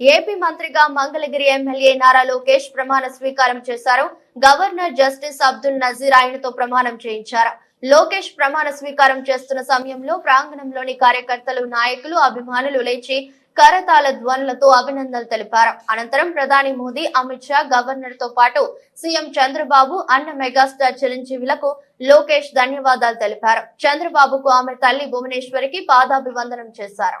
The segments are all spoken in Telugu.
ఏపీ మంత్రిగా మంగళగిరి ఎమ్మెల్యే నారా లోకేష్ ప్రమాణ స్వీకారం చేశారు. గవర్నర్ జస్టిస్ అబ్దుల్ నజీర్ ఆయనతో ప్రమాణం చేయించారు. లోకేష్ ప్రమాణ స్వీకారం చేస్తున్న సమయంలో ప్రాంగణంలోని కార్యకర్తలు నాయకులు అభిమానులు లేచి కరతాళ ధ్వనులతో అభినందనలు తెలిపారు. అనంతరం ప్రధాని మోదీ అమిత్ షా గవర్నర్తో పాటు సీఎం చంద్రబాబు అన్న మెగాస్టార్ చిరంజీవులకు లోకేష్ ధన్యవాదాలు తెలిపారు. చంద్రబాబుకు ఆమె తల్లి భువనేశ్వరికి పాదాభివందనం చేశారు.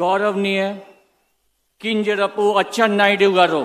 गौरवनीय किंजरपू अच्छा नायडू गारो